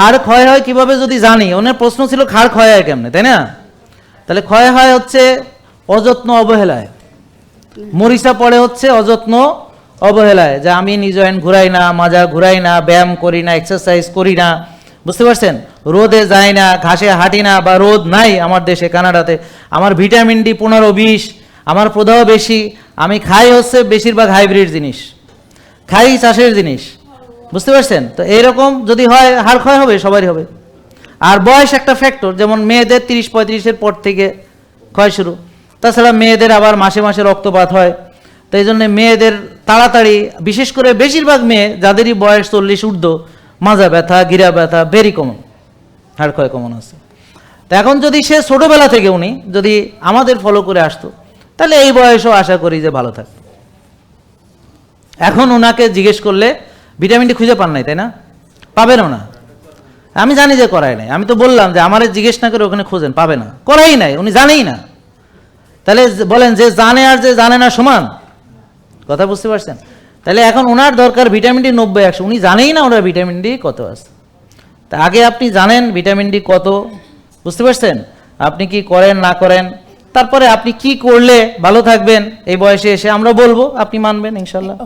হাড় ক্ষয় হয় কীভাবে যদি জানি? ওনার প্রশ্ন ছিল হাড় ক্ষয় হয় কেমনে, তাই না? তাহলে ক্ষয় হয় হচ্ছে অযত্ন অবহেলায়। মরিচা পড়ে হচ্ছে অযত্ন অবহেলায়, যে আমি নিজ আইন ঘুরাই না, মাজা ঘুরাই না, ব্যায়াম করি না এক্সারসাইজ করি না। বুঝতে পারছেন? রোদে যাই না, ঘাসে হাঁটি না, বা রোদ নাই আমার দেশে, কানাডাতে। আমার ভিটামিন ডি পনেরো বিশ, আমার প্রদাহ বেশি, আমি খাই হচ্ছে বেশিরভাগ হাইব্রিড জিনিস। খাই চাষের জিনিস। বুঝতে পারছেন? তো এইরকম যদি হয় হাড় ক্ষয় হবে, সবারই হবে। আর বয়স একটা ফ্যাক্টর যেমন মেয়েদের তিরিশ পঁয়ত্রিশের পর থেকে ক্ষয় শুরু। তাছাড়া মেয়েদের আবার মাসে মাসে রক্তপাত হয়। তো এই জন্য মেয়েদের তাড়াতাড়ি, বিশেষ করে বেশিরভাগ মেয়ে যাদেরই বয়স চল্লিশ ঊর্ধ্ব, মাজা ব্যথা, গিরা ব্যথা ভেরি কমন হাড় ক্ষয় কমন আছে। তো এখন যদি সে ছোটোবেলা থেকে উনি যদি আমাদের ফলো করে আসতো, তাহলে এই বয়সও আশা করি যে ভালো থাকতো এখন ওনাকে জিজ্ঞেস করলে ভিটামিন ডি খুঁজে পান নাই, তাই না? পাবেনও না আমি জানি যে করাই নাই। আমি তো বললাম যে আমারে জিজ্ঞেস না করে ওখানে খোঁজেন, পাবে না। করাই নাই, উনি জানেই না। তাহলে বলেন যে জানে আর যে জানে না সমান। কথা বুঝতে পারছেন? তাহলে এখন ওনার দরকার ভিটামিন ডি নব্বই, একশো। উনি জানেই না ওনার ভিটামিন ডি কত আছে। তা আগে আপনি জানেন ভিটামিন ডি কত। বুঝতে পারছেন? আপনি কি করেন, না করেন? তারপরে আপনি কি করলে ভালো থাকবেন? এই বয়সে এসে আমরা বলব, আপনি মানবেন, ইনশাল্লাহ।